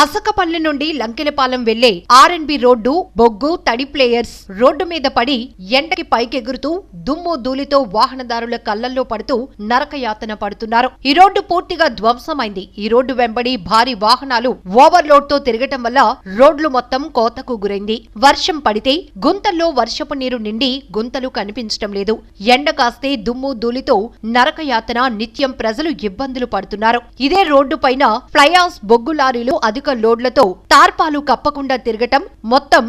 అసకపల్లి నుండి లంకెలపాలెం వెళ్ళే R&B road బొగ్గు తడి ప్లేయర్స్ రోడ్డు మీద పడి ఎండకి పైకెగురుతూ దుమ్ము ధూళితో వాహనదారుల కళ్ళల్లో పడుతూ నరకయాతన పడుతున్నారు. ఈ రోడ్డు పూర్తిగా ధ్వంసమైంది. ఈ రోడ్డు వెంబడి భారీ వాహనాలు ఓవర్లోడ్తో తిరగటం వల్ల రోడ్లు మొత్తం కోతకు గురైంది. వర్షం పడితే గుంతల్లో వర్షపు నీరు నిండి గుంతలు కనిపించటం లేదు. ఎండ కాస్తే దుమ్ము ధూళితో నరకయాతన నిత్యం ప్రజలు ఇబ్బందులు పడుతున్నారు. ఇదే రోడ్డు పైన ఫ్లయాస్ బొగ్గు లారీలు అధిక లోడ్లతో తార్పాలు కప్పకుండా తిరగటం మొత్తం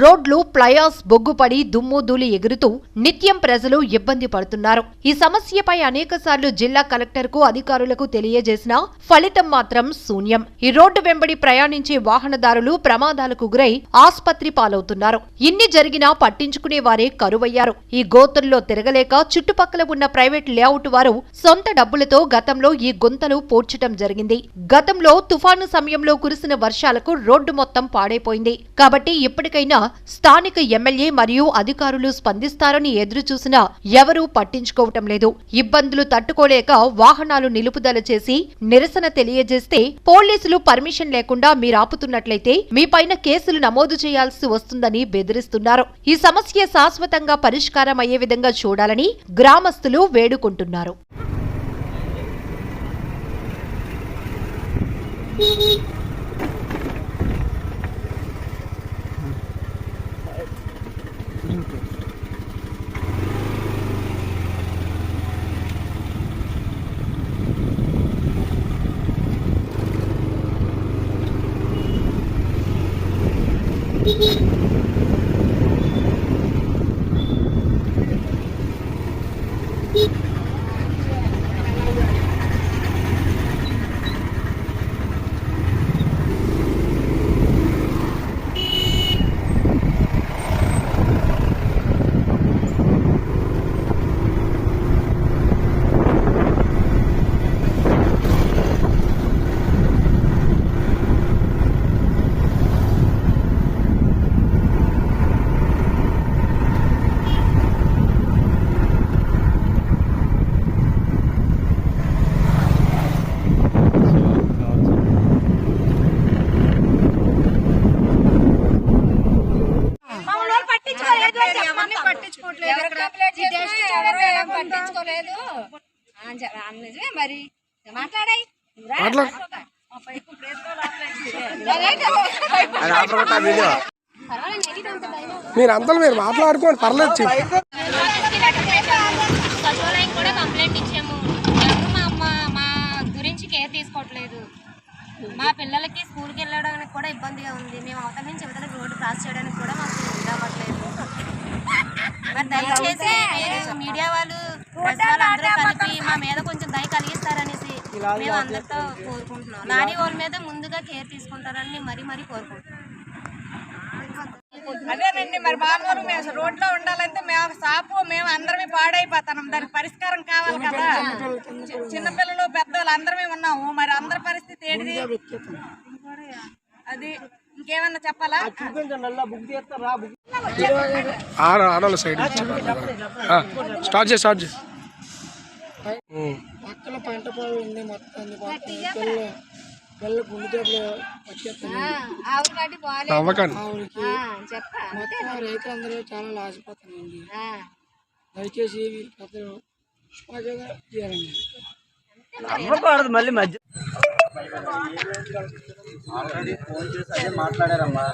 రోడ్లు ప్లయాస్ బొగ్గుపడి దుమ్ము ధూళి ఎగురుతూ నిత్యం ప్రజలు ఇబ్బంది పడుతున్నారు. ఈ సమస్యపై అనేకసార్లు జిల్లా కలెక్టర్కు అధికారులకు తెలియజేసినా ఫలితం మాత్రం శూన్యం. ఈ రోడ్డు వెంబడి ప్రయాణించే వాహనదారులు ప్రమాదాలకు గురై ఆస్పత్రి పాలవుతున్నారు. ఇన్ని జరిగినా పట్టించుకునే వారే కరువయ్యారు. ఈ గోతుల్లో తిరగలేక చుట్టుపక్కల ఉన్న ప్రైవేట్ లేఅవుట్ వారు సొంత డబ్బులతో గతంలో ఈ గుంతలు పూడ్చటం జరిగింది. గతంలో తుఫాను సమయంలో కురిసిన వర్షాలకు రోడ్డు మొత్తం పాడైపోయింది. కాబట్టి ఇప్పటికైనా స్థానిక ఎమ్మెల్యే మరియు అధికారులు స్పందిస్తారని ఎదురుచూసినా ఎవరూ పట్టించుకోవటం లేదు. ఇబ్బందులు తట్టుకోలేక వాహనాలు నిలుపుదల చేసి నిరసన తెలియజేస్తే పోలీసులు పర్మిషన్ లేకుండా మీరాపుతున్నట్లయితే మీపైన కేసులు నమోదు చేయాల్సి వస్తుందని బెదిరిస్తున్నారు. ఈ సమస్య శాశ్వతంగా పరిష్కారం అయ్యే విధంగా చూడాలని గ్రామస్తులు వేడుకుంటున్నారు మమ్మల్ని వాళ్ళు పట్టించుకోలేదు అని ఎవరిని చెప్పమంటాం. పట్టించుకోవట్లేదు ఎవరు ఇక్కడ. కంప్లైంట్ ఈ చేసినా డస్ట్ ఎవరు చూడండి, ఏం పట్టించుకోలేదు. నిజమే మరి. మాట్లాడాయి. మీరు అంతా మీరు మాట్లాడుకోండి పర్లేదు. సచివాలయం కూడా కంప్లైంట్ ఇచ్చాము. ఎవరు మా అమ్మ మా గురించి కేర్ తీసుకోవట్లేదు. మా పిల్లలకి స్కూల్కి వెళ్ళడానికి కూడా ఇబ్బందిగా ఉంది. మేము అవతల నుంచి ఇవతల రోడ్డు క్రాస్ చేయడానికి కూడా మాకు అవ్వట్లేదు. మరి దయచేసి మీడియా వాళ్ళు అందరూ కలిపి మా మీద కొంచెం దయ కలిగిస్తారనేసి మేము అందరితో కోరుకుంటున్నాం. లారీ వాళ్ళ మీద ముందుగా కేర్ తీసుకుంటారని మరీ మరీ కోరుకుంటున్నాం. అదేనండి మరి బాబు మేము రోడ్లో ఉండాలంటే మేము సాపు మేము అందరమే పాడైపోతున్నాం దానికి పరిష్కారం కావాలి కదా. చిన్నపిల్లలు పెద్దవాళ్ళు అందరమే ఉన్నాము. మరి అందరి పరిస్థితి ఏంటిది అది ఇంకేమన్నా చెప్పాలా? ఆడ ఆడవాళ్ళ సైడ్ స్టార్ట్ చేయి స్టార్ట్ చేయి. ఉమ్. పక్కన పంట పొలం ఉంది మొత్తం పిల్ల గుండె దెబ్బలు మొత్తం రైతులందరూ చాలా లాసిపోతున్నాయండి దయచేసి ఆల్రెడీ ఫోన్ చేసి అదే మాట్లాడారమ్మా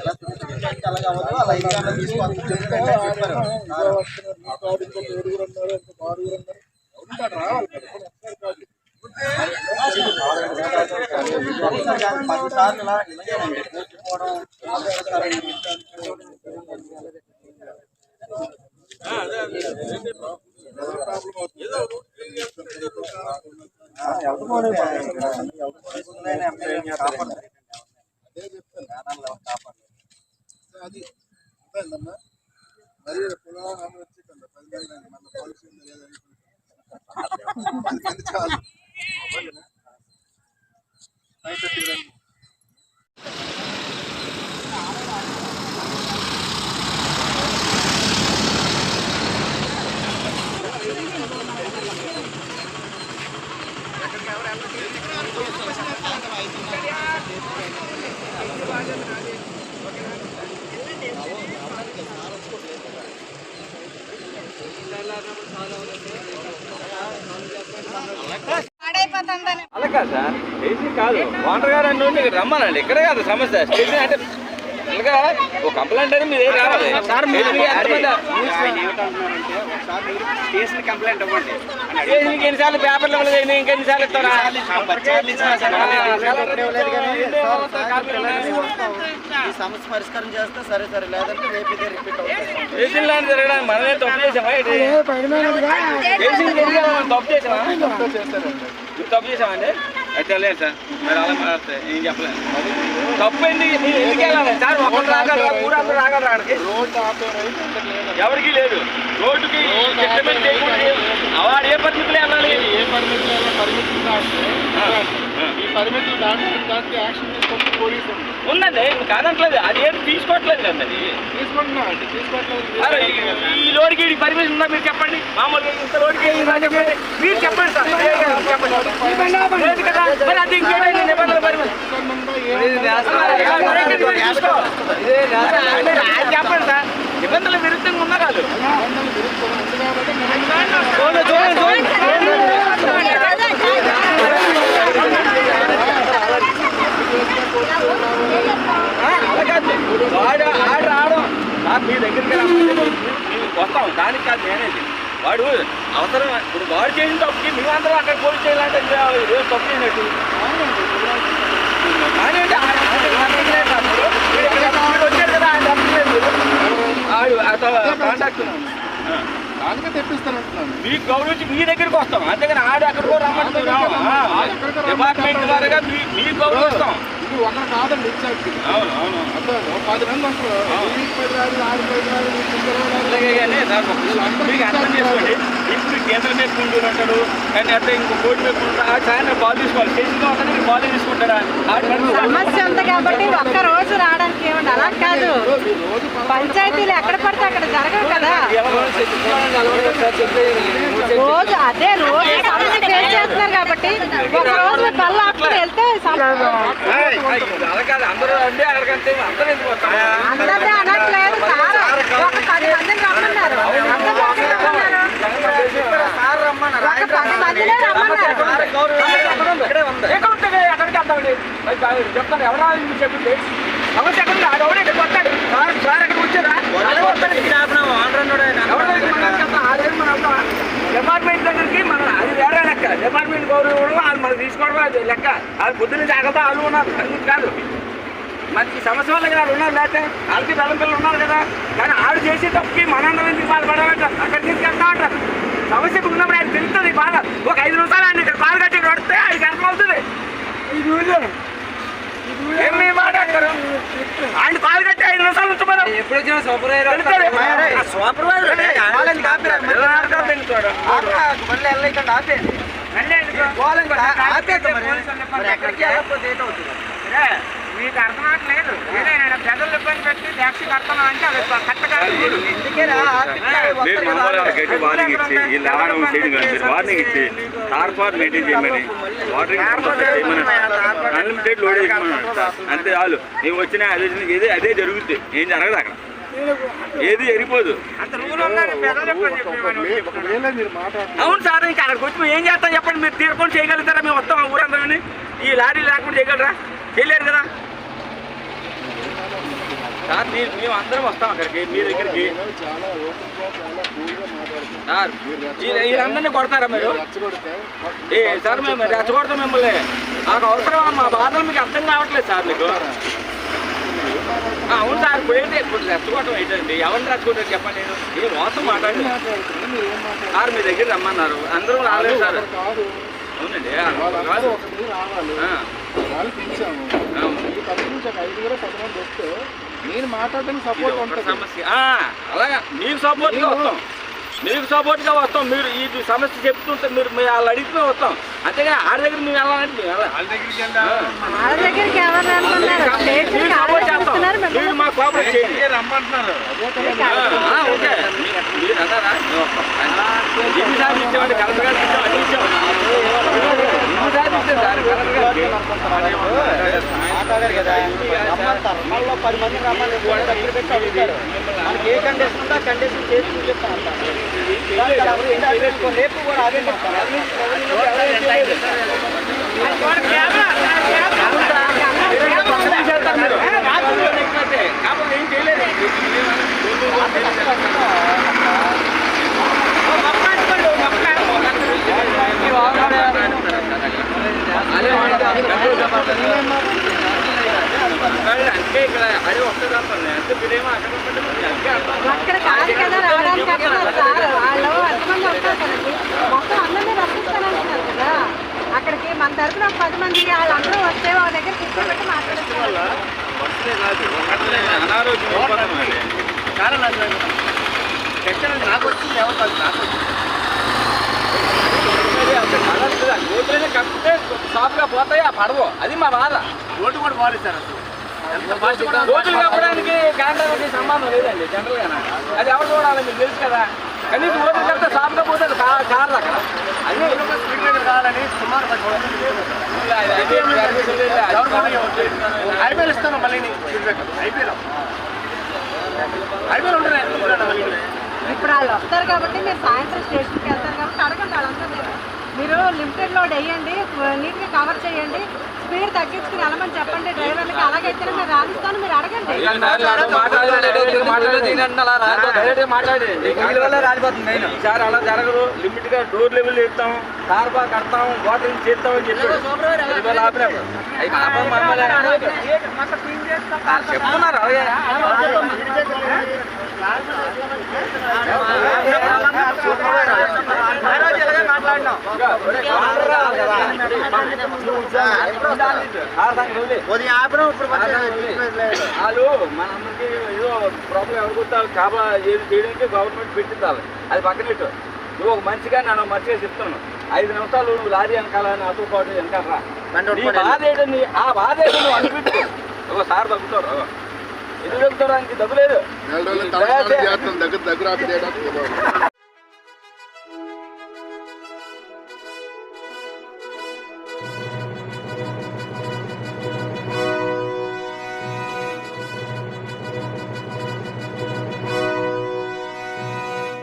ఎలా చూపించడానికి అలాగే అవ్వదు అలా ఇంకా తీసుకొని చెప్తాను చెప్పారు ఒకసారి ఇలా ఇలాగేనండి కూర్చుకోవడం అది మరి పొలం వచ్చి పది మంది మన మంది చాలు నైట్ అలా కాదు సార్. స్టేషన్ కాదు. వాటర్ గారు అన్నీ రమ్మనండి. ఇక్కడే కాదు సమస్య. స్టేషన్ అంటే ఇలాగా ఒక కంప్లైంట్ అని మీరు ఏం రావాలి సార్ మీరు స్టేషన్ కంప్లైంట్ ఇవ్వండి స్టేషన్కి ఎన్నిసార్లు పేపర్లు ఇవ్వలేదు ఎన్ని- ఇంకెన్నిసార్లు ఇస్తారా ఈ సమస్య పరిష్కారం చేస్తే సరే సరే లేదంటే రేపు ఇదే రిపీట్ అవుతుంది జరగడానికి మనమే తప్పు చేసామా? తప్పు చేసామా మీరు తప్పు చేసామండి అయితే లేదు సార్ మరి అలా మాట్లాడితే ఏం చెప్పలేదు తప్పు ఎందుకు ఎందుకు వెళ్ళాలి సార్ ఒకరు రాగలరా అక్కడికి లేదండి ఎవరికి లేదు. రోడ్డుకి సెటిల్మెంట్ చేయకూడదు వాడు ఏ పరిమితులు వెళ్ళాలి ఏ పర్మిట్ లేదా దాటి యాక్షన్ తీసుకుంటే పోలీసు ఉంది ఉందండి కాదంటలేదు. అది ఏం తీసుకోవట్లేదు అండి అది తీసుకోవట్లేదు ఈ- లోడ్కి ఈ పర్మిషన్ ఉందా మీరు చెప్పండి. మామూలుగా ఇంత లోడ్కి ఉందా చెప్పండి మీరు చెప్పండి సార్. చెప్పండి. లేదు కదా. మరి అది ఇంకేమైనా నిబంధనలు పర్మిషన్ చెప్పండి సార్. నిబంధనలు విరుద్ధంగా ఉన్నా కాదు చూడండి చూడండి చూడండి ఆ, అలా కాదు వాడు ఆడు రావడం. సార్ మీ దగ్గరికి వస్తాం. దానికి కాదు నేనేది వాడు అవసరం ఇప్పుడు వాడు చేసిన తప్పుకి మేమందరం అక్కడ పోలీస్ చేయాలంటే ఏదో తప్పు చేసినట్టు. కానీ అంటే వచ్చారు కదా ఆయన కాంటాక్ట్. ఆ. దానికే తెప్పిస్తానంటున్నాను. మీకు గౌరవించి మీ దగ్గరికి వస్తాం. అంతేగాని ఆడు అక్కడికో రమ్మంటున్నాం డిపార్ట్మెంట్ వారుగా మీ మీకు గౌరవిస్తాం. ఇది ఒకరు కాదండి ఇచ్చాకి అవును అవును. అర్థం పది మంది పది రాదు ఆరు పది రాదు మీకు అర్థం చేసుకోండి. ఇప్పుడు కేంద్ర మీద కుంటూరు అంటాడు కానీ అట్లా ఇంకో కోటి మీద కుంటాడు ఆ సాయంత్రం బాల్ తీసుకోవాలి. స్టేషన్లో ఉంటాడు మీరు బాల్ తీసుకుంటారా సమస్య ఉంది కాబట్టి ఒక్క రోజు రావడానికి ఏమండి అలా కాదు. పంచాయతీలు ఎక్కడ పడితే అక్కడ జరగవు కదా. రోజు అదే రోజు సమస్య ఫేస్ చేస్తున్నారు కాబట్టి ఒక రోజు కళ్ళు ఆపుకుని వెళ్తే అందరూ అందరూ ఎందుకు వస్తారు? అందరినీ అనట్లేదు సార్ ఒక పది మందిని రమ్మన్నారు అందరూ ఒకటే రమ్మన్నారు సార్ రమ్మన్నారు ఒక పది మందినే రమ్మన్నారు ఇక్కడే ఉంది. ఎక్కడ ఉంటుంది? అక్కడికి వెళ్తామండి. బాగా చెప్తాను. ఎవరా చెప్పింది? సమస్య ఎక్కడ? ఆడు ఎవడో ఇక్కడికి వస్తాడు. సార్ సార్ ఎక్కడికి వచ్చారా? ఇక్కడ. వెళ్తాం? డిపార్ట్మెంట్ దగ్గరికి మనం అది వేరే లెక్క. డిపార్ట్మెంట్ గౌరవం వాళ్ళు మనం తీసుకోవడం అది లెక్క. అది పొద్దున్న జాగ్రత్త వాళ్ళు ఉన్నారు. కాదు. ఈ సమస్య వల్ల కదా వాళ్ళు ఉన్నారు లేకపోతే వాళ్ళకి బలం పిల్లలు ఉన్నారు కదా. కానీ ఆడు చేసే తప్పుకి మనందరం ఎందుకు అక్కడికి తీసుకెళ్తా అంటారు. సమస్యకు ఉన్నప్పుడు ఆయన తెలుస్తుంది బాధ ఒక ఐదు నిమిషాలు ఆయన ఇక్కడ కాలు కట్టి కొడితే ఆయనకి అర్థమవుతుంది ఏం మీ మాట్లాడతారు? ఆయన కాలు కట్టి ఐదు నిమిషాలు ఉంచమని ఎప్పుడు వచ్చిన సూపర్వైజర్ సూపర్వైజర్. మరి. ఎక్కడికి వెళ్ళకపోతే ఏంటవుతుంది? మీకు అర్థం అవట్లేదు ఏదైనా ప్రజలు ఇబ్బంది పెట్టి ట్యాక్సీ కడతాను అంటే అది కరెక్ట్ కాదు ఎందుకేనా మీరు మామూలు వాళ్ళకైతే వార్నింగ్ ఇచ్చి చేయడం వార్నింగ్ మెయింటైన్ చేయమని వాటరింగ్ కంపల్సరీ చేయమని. అన్లిమిటెడ్ లోడ్ అంతే చాలు. మేము వచ్చినా అదే ఏదే అదే జరుగుద్ది. ఏం జరగదు అక్కడ. ఏది జరిగిపోదు. అవును సార్ ఇంకా అక్కడికి వచ్చి మేము ఏం చేస్తాం చెప్పండి? మీరు తీర్కొని చేయగలుగుతారా? మేము వస్తాం ఊరందరూ ఈ లారీ లేకుండా చేయగలరా? చేయలేరు కదా. సార్ మీ- మేము అందరం వస్తాం అక్కడికి మీ దగ్గరికి. సార్ వీళ్ళందరినీ కొడతారా మీరు? ఏ సార్ మేము రెచ్చగొడతాం మిమ్మల్ని. నాకు అవసరం మా బాధలు మీకు అర్థం కావట్లేదు సార్ మీకు. అవును సార్ ఇప్పుడు ఏంటి? ఇప్పుడు రెచ్చగొట్టం ఏంటండి? ఎవరిని రెచ్చగొట్టారు చెప్పండి. నేను ఏ మోసం మాట్లాడి మీరు సార్ మీ దగ్గర రమ్మన్నారు. అందరూ రాలేదు సార్. అవునండి వాళ్ళందరూ కాదు ఒకటి రావాలి ఆ, వాళ్ళు పిలిచాము. అవును. ఈ పది నుంచి ఒక ఐదు కూడా పది మంది వస్తే నేను మాట్లాడడానికి సపోర్ట్ ఉంటుంది సమస్య. ఆ, అలాగా. మీకు సపోర్ట్గా వస్తాం. మీకు సపోర్ట్గా వస్తాం. మీరు ఈ సమస్య చెప్తుంటే మీరు మీరు వాళ్ళు అడిగితే వస్తాం. అంతేగా ఆడ దగ్గర మేము వెళ్ళాలంటే మేము వెళ్ళాలి. వాళ్ళ దగ్గరికి ఎవరు అనుకున్నారు. మీరు స్టేషన్కి సపోర్ట్ ఆడే చేస్తాం. చూస్తున్నారు మీరు మా కోఆపరేట్ చేయండి. రమ్మంటున్నారు. ఆ, ఆ, ఓకే. మీరు- మీరు అన్నారా మేము వస్తాం ఎన్నిసార్లు ఇచ్చామండి కలెక్టర్ గారికి ఇచ్చాం అన్ని ఇచ్చాం ఎన్నిసార్లు ఇచ్చాం సార్ కలెక్టర్ గారికి మాట్లాడారు కదా. రమ్మంటారు. మళ్ళీ పది మంది రమ్మని దగ్గర పెట్టి అడుగుతారు. మనకి ఏ కండిషన్ ఉందో ఆ కండిషన్ చేసి చూపిస్తాను. రేపు కూడా అదే చెప్తాను. ఎవరు ఎవరు ఏం చేయలేదు. కాకపోతే ఏం చేయలేదు అంటే ఇక్కడ అదే వస్తుంది అంటే మీరేమో అక్కడ కాదు కదా రావడానికి అక్కడ వాళ్ళు ఎంతమంది వస్తారు కదండి మొత్తం అందరినీ రప్పిస్తానంటున్నారు కదా అక్కడికి మన తరఫున ఒక పది మంది వాళ్ళందరూ వస్తే వాళ్ళ దగ్గర కూర్చోబెట్టి మాట్లాడుతున్నారు నాకు వచ్చింది ఎవరు కాదు, నాకు వచ్చింది. గోతులనే కప్పితే సాఫ్గా పోతాయి ఆ పడవ అది మా బాధ రోడ్డు కూడా బాగాలేదు రోడ్లు కప్పడానికి కాంట్రాక్ట్కి సంబంధం లేదండి జనరల్గా అది ఎవరు చూడాలి మీకు తెలుసు కదా. కనీసం రోడ్లు కడితే సాఫ్గా పోతే అది కా- కారదు అక్కడ. మీద కావాలని సుమారు ఐపీఎల్ ఇస్తాను మళ్ళీ ఐపీఎల్. ఐపీఎల్ ఉంటాయి ఇప్పుడు వాళ్ళు వస్తారు కాబట్టి మీరు సాయంత్రం స్టేషన్కి వెళ్తారు కాబట్టి అడగండి వాళ్ళంతా మీరు మీరు లిమిటెడ్ లోడ్ వేయండి నీట్గా కవర్ చేయండి స్పీడ్ తగ్గించుకుని వెళ్ళమని చెప్పండి డ్రైవర్లకి అలాగైతేనే మీరు రాణిస్తాను మీరు అడగండి ఈసారి అలా జరగదు లిమిట్గా డోర్ లెవెల్ ఇస్తాం కార్ బాగా కడతాం వాటర్ చేస్తాం అని చెప్పాడు చెప్తున్నారు అలాగే వాళ్ళు మనందరికీ ఏదో ప్రాబ్లం ఎవరు కొట్టాలి కాబా ఏది చేయడానికి గవర్నమెంట్ పెట్టిందాలి అది పక్కనట్టు నువ్వు ఒక మంచిగా నన్ను మంచిగా చెప్తున్నాను. ఐదు నిమిషాలు నువ్వు లారీ వెనకాల నాతో పాటు వెనకాల రా. నీ బాధ ఏంటని ఆ బాధ ఏంటో నువ్వు అనిపించు ఒక సార్ తగ్గుతారు. ఎందుకు తగ్గుతారు? ఆయనకి తగ్గులేదు